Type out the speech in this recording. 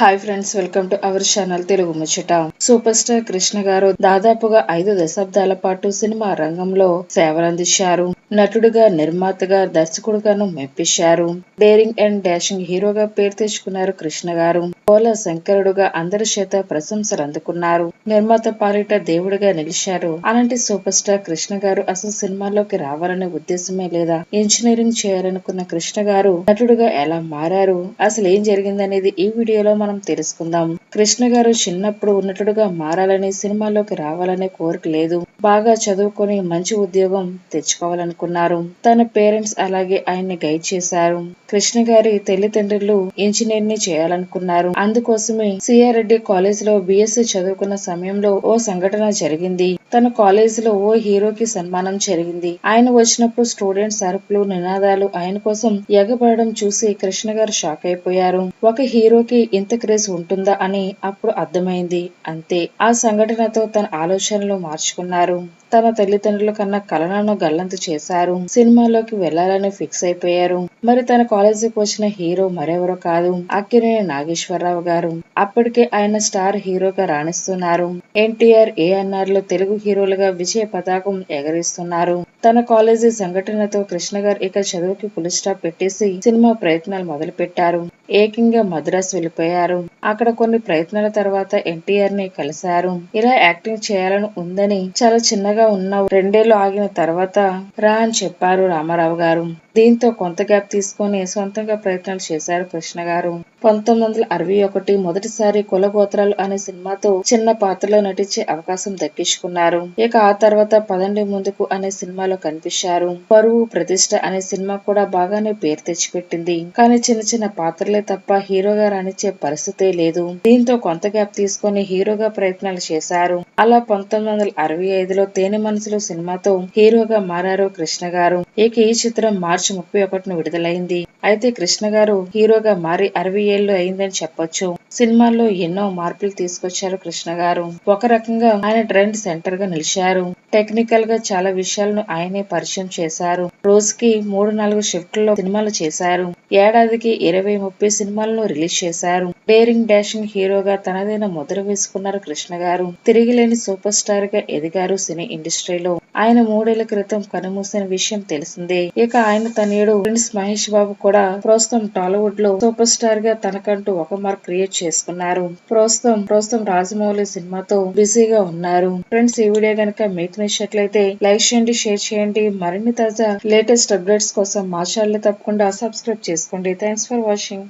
Hi friends welcome to our channel Telugu ముచ్చట super star Krishna గారు దాదాపుగా ఐదు దశాబ్దాల పాటు సినిమా రంగంలో సేవలందించారు నటుడుగా నిర్మాతగా దర్శకుడుగాను మెప్పించారు. డేరింగ్ అండ్ డాషింగ్ హీరోగా పేరు తెచ్చుకున్నారు కృష్ణ గారు. కోల శంకరుడుగా అందరి చేత ప్రశంసలు అందుకున్నారు. నిర్మాత పాలిట దేవుడిగా నిలిచారు. అలాంటి సూపర్ స్టార్ కృష్ణ గారు అసలు సినిమాల్లోకి రావాలనే ఉద్దేశమే లేదా? ఇంజనీరింగ్ చేయాలనుకున్న కృష్ణ గారు నటుడుగా ఎలా మారారు? అసలు ఏం జరిగిందనేది ఈ వీడియోలో మనం తెలుసుకుందాం. కృష్ణ గారు చిన్నప్పుడు నటుడుగా మారాలని సినిమాలోకి రావాలనే కోరిక లేదు. బాగా చదువుకొని మంచి ఉద్యోగం తెచ్చుకోవాలనుకున్నారు. తన పేరెంట్స్ అలాగే ఆయన్ని గైడ్ చేశారు. కృష్ణ గారి తల్లిదండ్రులు ఇంజనీర్ని చేయాలనుకున్నారు. అందుకోసమే సిఆర్ రెడ్డి కాలేజ్లో బిఎస్సి చదువుకున్న సమయంలో ఓ సంఘటన జరిగింది. తన కాలేజీలో ఓ హీరోకి సన్మానం జరిగింది. ఆయన వచ్చినప్పుడు స్టూడెంట్స్ అరుపులు నినాదాలు ఆయన కోసం ఎగబడడం చూసి కృష్ణ గారు షాక్ అయిపోయారు. ఒక హీరోకి ఇంత క్రేజ్ ఉంటుందా అని అప్పుడు అర్థమైంది. అంతే ఆ సంఘటనతో తన ఆలోచనలు మార్చుకున్నారు. తన తల్లిదండ్రుల కన్నా కలనను గల్లంతు చేశారు. సినిమాలోకి వెళ్ళాలని ఫిక్స్ అయిపోయారు. మరి తన కాలేజీకి వచ్చిన హీరో మరెవరో కాదు. అక్కినేని నాగేశ్వరరావు గారు. అప్పటికే ఆయన స్టార్ హీరోగా రాణిస్తున్నారు. ఎన్టీఆర్ ఏఎన్ఆర్లో తెలుగు హీరోలుగా విజయ పతాకం ఎగరేస్తున్నారు. తన కాలేజీ సంఘటనతో కృష్ణ గారు ఇక చదువుకి ఫుల్ స్టాప్ పెట్టేసి సినిమా ప్రయత్నాలు మొదలు పెట్టారు ఏకంగా మద్రాస్ వెళ్ళిపోయారు. అక్కడ కొన్ని ప్రయత్నాల తర్వాత ఎన్టీఆర్ని కలిశారు. ఇలా యాక్టింగ్ చేయాలని ఉందని చాలా చిన్నగా ఉన్న రెండేళ్ళు ఆగిన తర్వాత రా అని చెప్పారు రామారావు గారు. దీంతో కొంత గ్యాప్ తీసుకొని సొంతంగా ప్రయత్నాలు చేశారు కృష్ణ గారు. పంతొమ్మిది వందల అరవై ఒకటి మొదటిసారి కులగోత్రాలు అనే సినిమాతో చిన్న పాత్రలో నటించే అవకాశం దక్కించుకున్నారు. ఇక ఆ తర్వాత పదండి ముందుకు అనే సినిమాలో కనిపించారు. పరువు ప్రతిష్ట అనే సినిమా కూడా బాగానే పేరు తెచ్చిపెట్టింది. కానీ చిన్న చిన్న పాత్రలే తప్ప హీరోగా రాణించే పరిస్థితే లేదు. దీంతో కొంత గ్యాప్ తీసుకొని హీరోగా ప్రయత్నాలు చేశారు. అలా పంతొమ్మిది వందల అరవై ఐదులో తేనె మనసులో సినిమాతో హీరోగా మారారు కృష్ణ గారు. ఇక ఈ చిత్రం మార్చి ముప్పై ఒకటిన విడుదలైంది. అయితే కృష్ణ గారు హీరోగా మారి అరవై ఏళ్ళు అయిందని చెప్పొచ్చు. సినిమాల్లో ఎన్నో మార్పులు తీసుకొచ్చారు కృష్ణ గారు. ఒక రకంగా ఆయన ట్రెండ్ సెంటర్గా నిలిచారు. టెక్నికల్గా చాలా విషయాలను ఆయనే పరిచయం చేశారు. రోజుకి మూడు నాలుగు షిఫ్ట్లలో సినిమాలు చేశారు. ఏడాదికి ఇరవై ముప్పై సినిమాలను రిలీజ్ చేశారు. డేరింగ్ డాషింగ్ హీరోగా తనదైన ముద్ర వేసుకున్నారు కృష్ణ గారు. తిరిగిలేని సూపర్ స్టార్గా ఎదిగారు సినీ ఇండస్ట్రీలో. ఆయన మూడేళ్ళ క్రితం కనుమూసిన విషయం తెలిసిందే. ఇక ఆయన తనయుడు ప్రిన్స్ మహేష్ బాబు కూడా ప్రస్తుతం టాలీవుడ్లో సూపర్ స్టార్గా తనకంటూ ఒక మార్క్ క్రియేట్ చేసుకున్నారు. ప్రస్తుతం ప్రస్తుతం రాజమౌళి సినిమాతో బిజీగా ఉన్నారు. ఫ్రెండ్స్ ఈ వీడియో కనుక మీకు నచ్చినట్లయితే లైక్ చేయండి షేర్ చేయండి. మరిన్ని తాజా లేటెస్ట్ అప్డేట్స్ కోసం మా ఛానల్ తప్పకుండా సబ్స్క్రైబ్ చేసుకోండి. Thanks for watching.